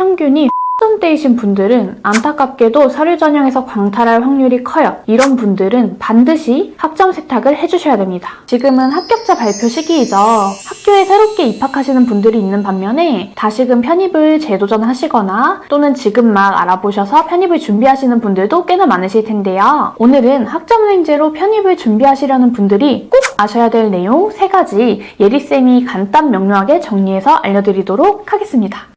평균이 때이신 분들은 안타깝게도 서류 전형에서 광탈할 확률이 커요. 이런 분들은 반드시 학점 세탁을 해주셔야 됩니다. 지금은 합격자 발표 시기이죠. 학교에 새롭게 입학하시는 분들이 있는 반면에 다시금 편입을 재도전하시거나 또는 지금 막 알아보셔서 편입을 준비하시는 분들도 꽤나 많으실 텐데요. 오늘은 학점은행제로 편입을 준비하시려는 분들이 꼭 아셔야 될 내용 3가지 예리쌤이 간단 명료하게 정리해서 알려드리도록 하겠습니다.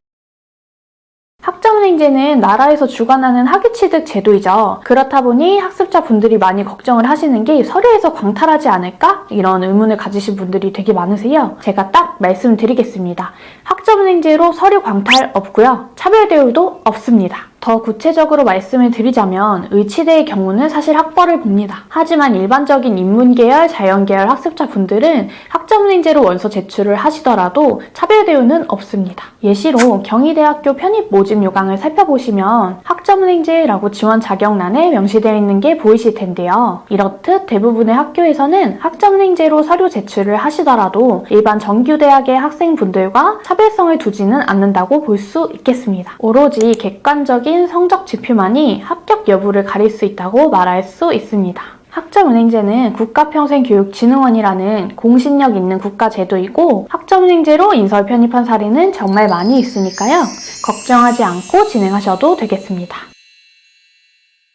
학점은행제는 나라에서 주관하는 학위취득 제도이죠. 그렇다 보니 학습자 분들이 많이 걱정을 하시는 게 서류에서 광탈하지 않을까? 이런 의문을 가지신 분들이 되게 많으세요. 제가 딱 말씀드리겠습니다. 학점은행제로 서류 광탈 없고요. 차별 대우도 없습니다. 더 구체적으로 말씀을 드리자면 의치대의 경우는 사실 학벌을 봅니다. 하지만 일반적인 인문계열, 자연계열 학습자 분들은 학점은행제로 원서 제출을 하시더라도 차별 대우는 없습니다. 예시로 경희대학교 편입 모집 요강을 살펴보시면 학점은행제라고 지원 자격란에 명시되어 있는 게 보이실 텐데요. 이렇듯 대부분의 학교에서는 학점은행제로 서류 제출을 하시더라도 일반 정규대학의 학생분들과 차별성을 두지는 않는다고 볼 수 있겠습니다. 오로지 객관적인 성적 지표만이 합격 여부를 가릴 수 있다고 말할 수 있습니다. 학점은행제는 국가평생교육진흥원이라는 공신력 있는 국가제도이고 학점은행제로 인설 편입한 사례는 정말 많이 있으니까요. 걱정하지 않고 진행하셔도 되겠습니다.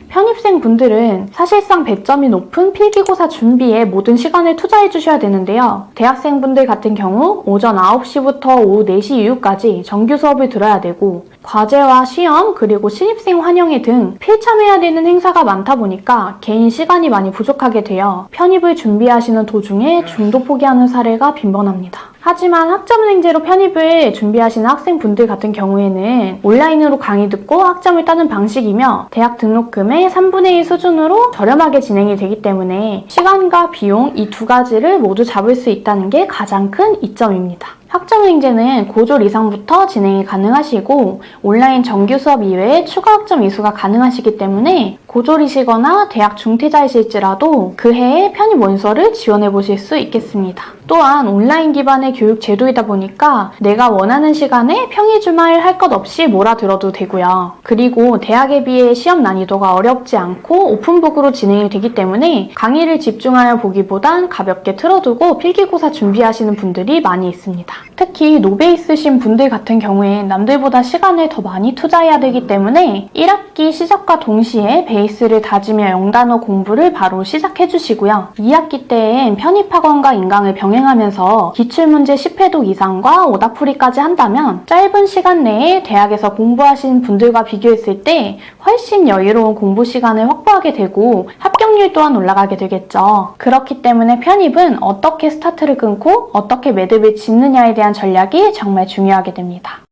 편입생 분들은 사실상 배점이 높은 필기고사 준비에 모든 시간을 투자해 주셔야 되는데요. 대학생분들 같은 경우 오전 9시부터 오후 4시 이후까지 정규 수업을 들어야 되고 과제와 시험 그리고 신입생 환영회 등 필참해야 되는 행사가 많다 보니까 개인 시간이 많이 부족하게 되어 편입을 준비하시는 도중에 중도 포기하는 사례가 빈번합니다. 하지만 학점은행제로 편입을 준비하시는 학생분들 같은 경우에는 온라인으로 강의 듣고 학점을 따는 방식이며 대학 등록금의 3분의 1 수준으로 저렴하게 진행이 되기 때문에 시간과 비용 이 두 가지를 모두 잡을 수 있다는 게 가장 큰 이점입니다. 학점행제는 고졸 이상부터 진행이 가능하시고 온라인 정규 수업 이외에 추가 학점 이수가 가능하시기 때문에 고졸이시거나 대학 중퇴자이실지라도 그 해에 편입 원서를 지원해 보실 수 있겠습니다. 또한 온라인 기반의 교육 제도이다 보니까 내가 원하는 시간에 평일 주말 할 것 없이 몰아들어도 되고요. 그리고 대학에 비해 시험 난이도가 어렵지 않고 오픈북으로 진행이 되기 때문에 강의를 집중하여 보기보단 가볍게 틀어두고 필기고사 준비하시는 분들이 많이 있습니다. 특히 노베 있으신 분들 같은 경우에 남들보다 시간을 더 많이 투자해야 되기 때문에 1학기 시작과 동시에 베이스를 다지며 영단어 공부를 바로 시작해 주시고요. 2학기 때엔 편입학원과 인강을 병행하면서 기출문제 10회독 이상과 오답풀이까지 한다면 짧은 시간 내에 대학에서 공부하신 분들과 비교했을 때 훨씬 여유로운 공부 시간을 확보하게 되고 합격률 또한 올라가게 되겠죠. 그렇기 때문에 편입은 어떻게 스타트를 끊고 어떻게 매듭을 짓느냐에 대한 전략이 정말 중요하게 됩니다.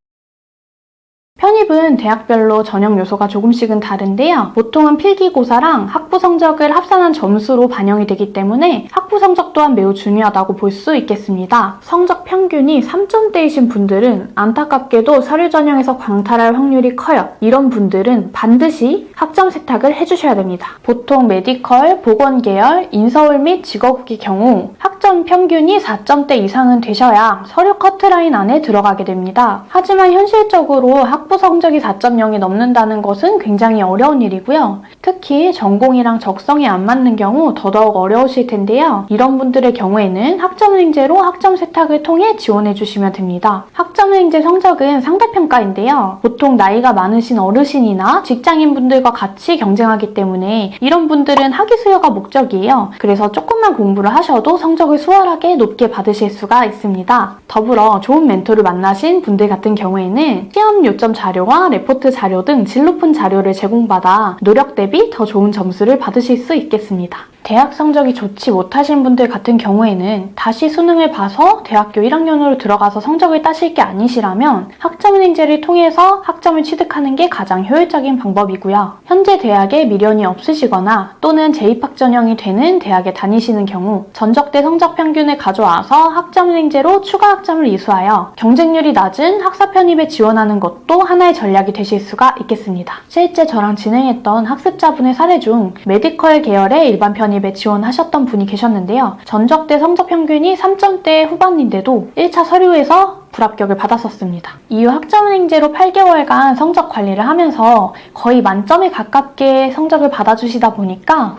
편입은 대학별로 전형 요소가 조금씩은 다른데요. 보통은 필기고사랑 학부 성적을 합산한 점수로 반영이 되기 때문에 학부 성적 또한 매우 중요하다고 볼 수 있겠습니다. 성적 평균이 3점대이신 분들은 안타깝게도 서류 전형에서 광탈할 확률이 커요. 이런 분들은 반드시 학점 세탁을 해주셔야 됩니다. 보통 메디컬, 보건 계열, 인서울 및 직업국의 경우 학점 평균이 4점대 이상은 되셔야 서류 커트라인 안에 들어가게 됩니다. 하지만 현실적으로 학부 성적이 4.0이 넘는다는 것은 굉장히 어려운 일이고요. 특히 전공이랑 적성이 안 맞는 경우 더더욱 어려우실 텐데요. 이런 분들의 경우에는 학점은행제로 학점 세탁을 통해 지원해 주시면 됩니다. 학점은행제 성적은 상대평가인데요. 보통 나이가 많으신 어르신이나 직장인분들과 같이 경쟁하기 때문에 이런 분들은 학위 수여가 목적이에요. 그래서 조금만 공부를 하셔도 성적을 수월하게 높게 받으실 수가 있습니다. 더불어 좋은 멘토를 만나신 분들 같은 경우에는 시험 요점 자 료와 레포트 자료 등 질 높은 자료를 제공받아 노력 대비 더 좋은 점수를 받으실 수 있겠습니다. 대학 성적이 좋지 못하신 분들 같은 경우에는 다시 수능을 봐서 대학교 1학년으로 들어가서 성적을 따실 게 아니시라면 학점은행제를 통해서 학점을 취득하는 게 가장 효율적인 방법이고요. 현재 대학에 미련이 없으시거나 또는 재입학 전형이 되는 대학에 다니시는 경우 전적대 성적 평균을 가져와서 학점은행제로 추가 학점을 이수하여 경쟁률이 낮은 학사 편입에 지원하는 것도 하나의 하나의 전략이 되실 수가 있겠습니다. 실제 저랑 진행했던 학습자분의 사례 중 메디컬 계열의 일반 편입에 지원하셨던 분이 계셨는데요. 전적대 성적 평균이 3점대 후반인데도 1차 서류에서 불합격을 받았었습니다. 이후 학점은행제로 8개월간 성적 관리를 하면서 거의 만점에 가깝게 성적을 받아주시다 보니까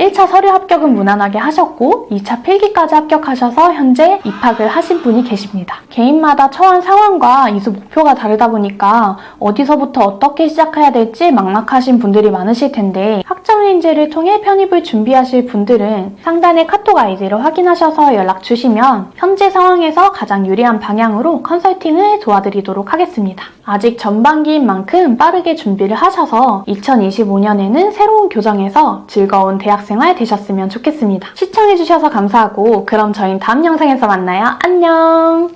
1차 서류 합격은 무난하게 하셨고 2차 필기까지 합격하셔서 현재 입학을 하신 분이 계십니다. 개인마다 처한 상황과 이수 목표가 다르다 보니까 어디서부터 어떻게 시작해야 될지 막막하신 분들이 많으실 텐데 학점인재를 통해 편입을 준비하실 분들은 상단의 카톡 아이디를 확인하셔서 연락 주시면 현재 상황에서 가장 유리한 방향으로 컨설팅을 도와드리도록 하겠습니다. 아직 전반기인 만큼 빠르게 준비를 하셔서 2025년에는 새로운 교정에서 즐거운 대학생 활 되셨으면 좋겠습니다. 시청해주셔서 감사하고 그럼 저희는 다음 영상에서 만나요. 안녕!